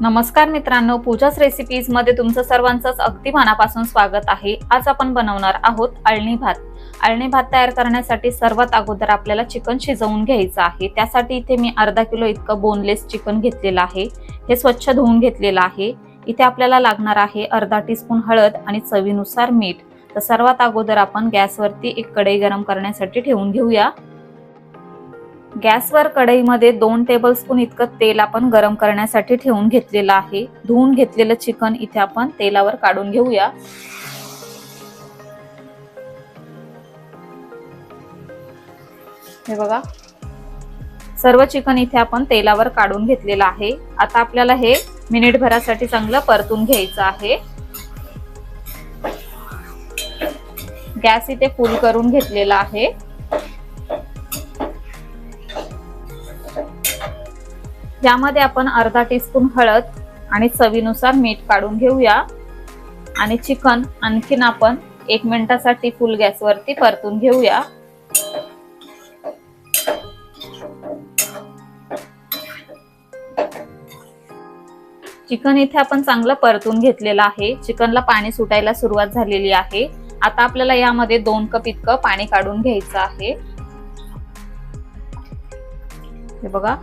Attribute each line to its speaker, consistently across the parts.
Speaker 1: नमस्कार मित्रांनो पूजाच रेसिपीजमध्ये तुमचं सर्वांचंच अगदी मनापासून स्वागत आहे. आज आपण बनवणार आहोत अळणी भात. अळणी भात तयार करण्यासाठी सर्वात अगोदर आपल्याला चिकन शिजवून घ्यायचं आहे. त्यासाठी इथे मी अर्धा किलो इतकं बोनलेस चिकन घेतलेलं आहे. हे स्वच्छ धुवून घेतलेलं आहे. इथे आपल्याला लागणार आहे अर्धा टीस्पून हळद आणि चवीनुसार मीठ. तर सर्वात अगोदर आपण गॅसवरती एक कढई गरम करण्यासाठी ठेवून घेऊया. गॅसवर कढईमध्ये दोन टेबलस्पून इतकं तेल आपण गरम करण्यासाठी ठेवून घेतलेलं आहे. धुवून घेतलेलं चिकन इथे आपण तेलावर काढून घेऊया. हे बघा. सर्व चिकन इथे आपण तेलावर काढून घेतलेलं आहे. आता आपल्याला हे मिनिट भरासाठी चांगलं परतून घ्यायचं आहे. गॅस इथे फुल करून घेतलेला आहे. यामध्ये आपण अर्धा टीस्पून हळद आणि चवीनुसार मीठ काढून घेऊया. आणि चिकन आणखीन आपण एक मिनिटासाठी फुल गॅसवरती परतून घेऊया. चिकन इथे आपण चांगलं परतून घेतलेलं आहे. चिकनला पाणी सुटायला सुरुवात झालेली आहे. आता आपल्याला यामध्ये दोन कप इतकं पाणी काढून घ्यायचं आहे. हे बघा.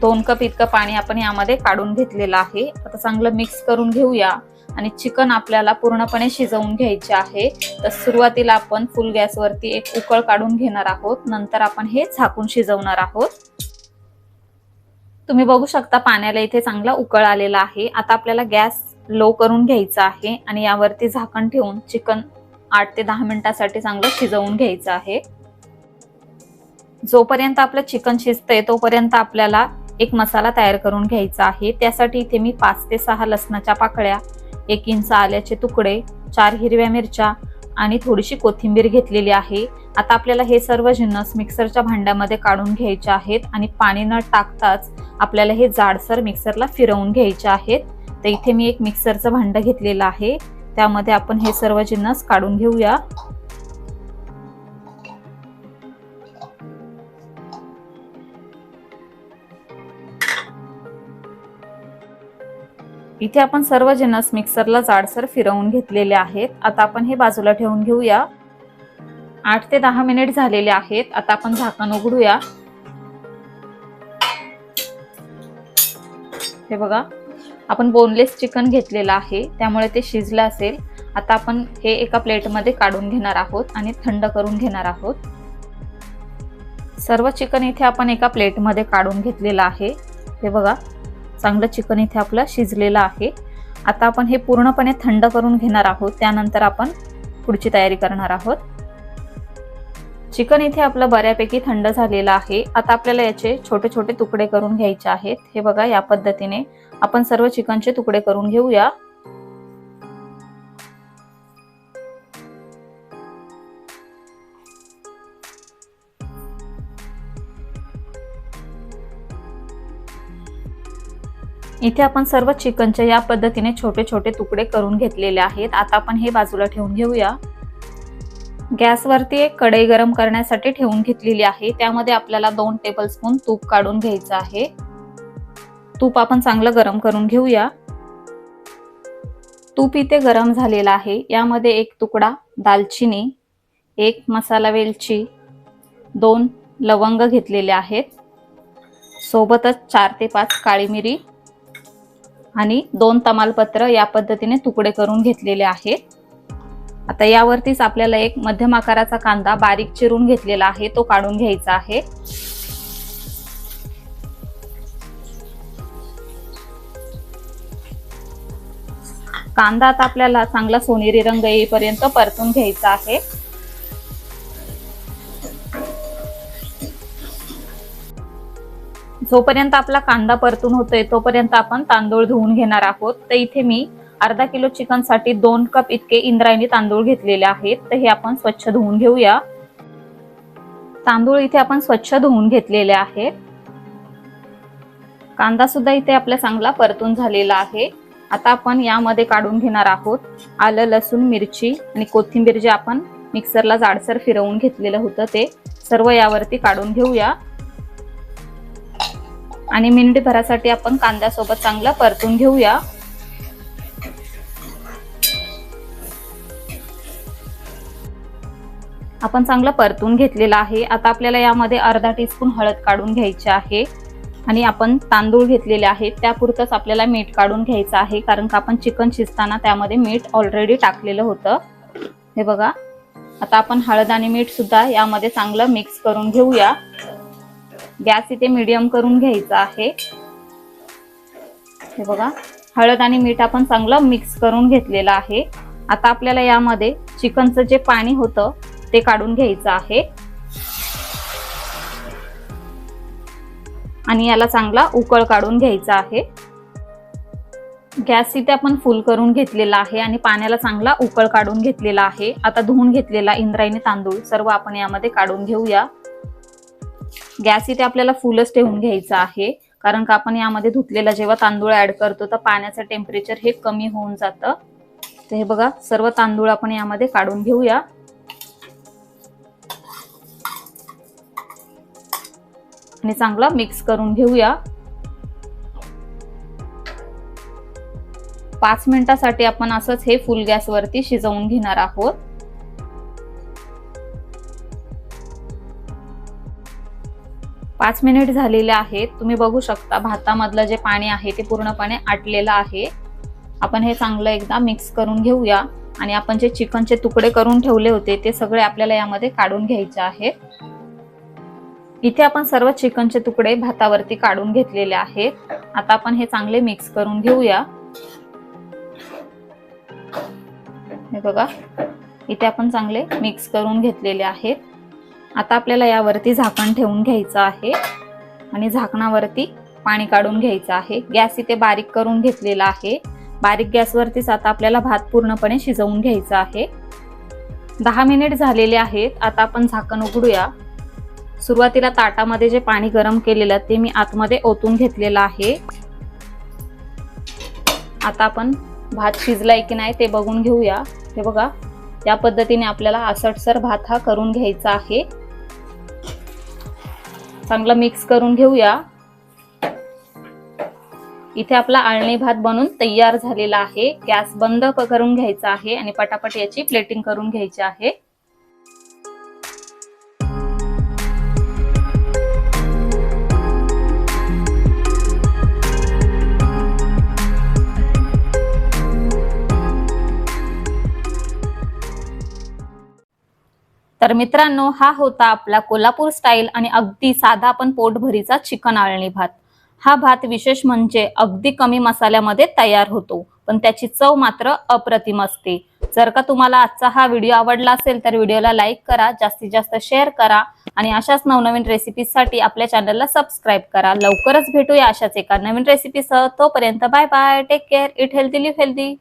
Speaker 1: दोन कप इतकं पाणी आपण यामध्ये काढून घेतलेलं आहे. आता चांगलं मिक्स करून घेऊया. आणि चिकन आपल्याला पूर्णपणे शिजवून घ्यायचे आहे. तर सुरुवातीला आपण फुल गॅसवरती एक उकळ काढून घेणार आहोत. नंतर आपण हे झाकून शिजवणार आहोत. तुम्ही बघू शकता पाण्याला इथे चांगला उकळ आलेला आहे. आता आपल्याला गॅस लो करून घ्यायचा आहे. आणि यावरती झाकण ठेवून चिकन आठ ते दहा मिनिटासाठी चांगलं शिजवून घ्यायचं आहे. जोपर्यंत आपलं चिकन शिजतंय तोपर्यंत आपल्याला एक मसाला तयार करून घ्यायचा आहे. त्यासाठी इथे मी पाच ते सहा लसणाच्या पाकळ्या एक इंच आल्याचे तुकडे चार हिरव्या मिरच्या आणि थोडीशी कोथिंबीर घेतलेली आहे. आता आपल्याला हे सर्व जिन्नस मिक्सरच्या भांड्यामध्ये काढून घ्यायचे आहेत आणि पाणी न टाकताच आपल्याला हे जाडसर मिक्सरला फिरवून घ्यायचे आहेत. तर इथे मी एक मिक्सरचं भांडं घेतलेलं आहे. त्यामध्ये आपण हे सर्व जिन्नस काढून घेऊया. इथे आपण सर्व जनस मिक्सरला जाडसर फिरवून घेतलेले आहेत. आता आपण हे बाजूला ठेवून घेऊया. आठ ते दहा मिनिट झालेले आहेत. आता आपण झाकण उघडूया. हे बघा आपण बोनलेस चिकन घेतलेलं आहे. त्यामुळे ते शिजलं असेल. आता आपण हे एका प्लेटमध्ये काढून घेणार आहोत आणि थंड करून घेणार आहोत. सर्व चिकन इथे आपण एका प्लेटमध्ये काढून घेतलेलं आहे. हे बघा चांगलं चिकन इथे आपलं शिजलेलं आहे. आता आपण हे पूर्णपणे थंड करून घेणार आहोत. त्यानंतर आपण पुढची तयारी करणार आहोत. चिकन इथे आपलं बऱ्यापैकी थंड झालेलं आहे. आता आपल्याला याचे छोटे छोटे तुकडे करून घ्यायचे आहेत. हे बघा या पद्धतीने आपण सर्व चिकनचे तुकडे करून घेऊया. इथे आपण सर्व चिकनचे या पद्धतीने छोटे छोटे तुकडे करून घेतलेले आहेत. आता आपण हे बाजूला ठेवून घेऊया. गॅसवरती एक कढई गरम करण्यासाठी ठेवून घेतलेली आहे. त्यामध्ये आपल्याला दोन टेबलस्पून तूप काढून घ्यायचं आहे. तूप आपण चांगलं गरम करून घेऊया. तूप इथे गरम झालेलं आहे. यामध्ये एक तुकडा दालचिनी एक मसाला वेलची दोन लवंग घेतलेले आहेत. सोबतच चार ते पाच काळी मिरी आणि दोन तमालपत्र या पद्धतीने तुकडे करून घेतलेले आहेत. आता यावरतीच आपल्याला एक मध्यम आकाराचा कांदा बारीक चिरून घेतलेला आहे तो काढून घ्यायचा आहे. कांदा आता आपल्याला चांगला सोनेरी रंग येईपर्यंत परतून घ्यायचा आहे. जोपर्यंत आपला कांदा परतून होतोय तोपर्यंत आपण तांदूळ धुवून घेणार आहोत. तर इथे मी अर्धा किलो चिकनसाठी दोन कप इतके इंद्रायणी तांदूळ घेतलेले आहेत. तर हे आपण स्वच्छ धुवून घेऊया. तांदूळ इथे आपण स्वच्छ धुवून घेतलेले आहेत कांदा सुद्धा इथे आपला चांगला परतून झालेला आहे. आता आपण यामध्ये काढून घेणार आहोत आलं लसूण मिरची आणि कोथिंबीर जे आपण मिक्सरला जाडसर फिरवून घेतलेलं होतं ते सर्व यावरती काढून घेऊया. आणि मिनिटभरासाठी आपण कांद्यासोबत चांगलं परतून घेऊया. आपण चांगलं परतून घेतलेलं आहे. आता आपल्याला यामध्ये अर्धा टीस्पून हळद काढून घ्यायची आहे. आणि आपण तांदूळ घेतलेले आहेत. त्यापुरतंच आपल्याला मीठ काढून घ्यायचं आहे. कारण का आपण चिकन शिजताना त्यामध्ये मीठ ऑलरेडी टाकलेलं होतं. हे बघा. आता आपण हळद आणि मीठ सुद्धा यामध्ये चांगलं मिक्स करून घेऊया. गॅस इथे मीडियम करून घ्यायचा आहे. हे बघा हळद आणि मीठ आपण चांगलं मिक्स करून घेतलेलं आहे. आता आपल्याला यामध्ये चिकनचं जे पाणी होतं ते काढून घ्यायचं आहे. आणि याला चांगला उकळ काढून घ्यायचा आहे. गॅस इथे आपण फुल करून घेतलेला आहे आणि पाण्याला चांगला उकळ काढून घेतलेला आहे. आता धुवून घेतलेला इंद्रायणी तांदूळ सर्व आपण यामध्ये काढून घेऊया. गॅस इथे आपल्याला फुलच ठेवून घ्यायचं आहे. कारण का आपण यामध्ये धुतलेला जेव्हा तांदूळ ऍड करतो तर पाण्याचं टेम्परेचर हे कमी होऊन जातं. तर हे बघा सर्व तांदूळ आपण यामध्ये काढून घेऊया. आणि चांगला मिक्स करून घेऊया. पाच मिनिटासाठी आपण असंच हे फुल गॅसवरती शिजवून घेणार आहोत. पाच मिनिट झालेले आहेत. तुम्ही बघू शकता भातामधलं जे पाणी आहे ते पूर्णपणे आटलेलं आहे. आपण हे चांगलं एकदा मिक्स करून घेऊया. आणि आपण जे चिकनचे तुकडे करून ठेवले होते ते सगळे आपल्याला यामध्ये काढून घ्यायचे आहेत इथे आपण सर्व चिकनचे तुकडे भातावरती काढून घेतलेले आहेत. आता आपण हे चांगले मिक्स करून घेऊया. हे बघा इथे आपण चांगले मिक्स करून घेतलेले आहेत. आता आपल्याला यावरती झाकण ठेवून घ्यायचं आहे. आणि झाकणावरती पाणी काढून घ्यायचं आहे. गॅस इथे बारीक करून घेतलेला आहे. बारीक गॅसवरतीच आता आपल्याला भात पूर्णपणे शिजवून घ्यायचा आहे. दहा मिनिट झालेले आहेत. आता आपण झाकण उघडूया. सुरुवातीला ताटामध्ये जे पाणी गरम केलेलं ते मी आतमध्ये ओतून घेतलेलं आहे. आता आपण भात शिजलाय की नाही ते बघून घेऊया. हे बघा या पद्धतीने आपल्याला असटसर भात हा करून घ्यायचा आहे. चांगला मिक्स करून घेऊया. इथे आपला आळणी भात बनून तयार झालेला आहे. गॅस बंद करून घ्यायचा आहे आणि पटापट याची प्लेटिंग करून घ्यायची आहे. तर मित्रांनो हा होता आपला कोल्हापूर स्टाईल आणि अगदी साधा पण पोटभरीचा चिकन आळणी भात. हा भात विशेष म्हणजे अगदी कमी मसाल्यामध्ये तयार होतो पण त्याची चव मात्र अप्रतिम असते. जर का तुम्हाला आजचा हा व्हिडिओ आवडला असेल तर व्हिडिओला लाईक करा जास्तीत जास्त शेअर करा आणि अशाच नवनवीन रेसिपीजसाठी आपल्या चॅनलला सबस्क्राईब करा. लवकरच भेटूया अशाच एका नवीन रेसिपीसह तोपर्यंत bye bye take care eat healthy live healthy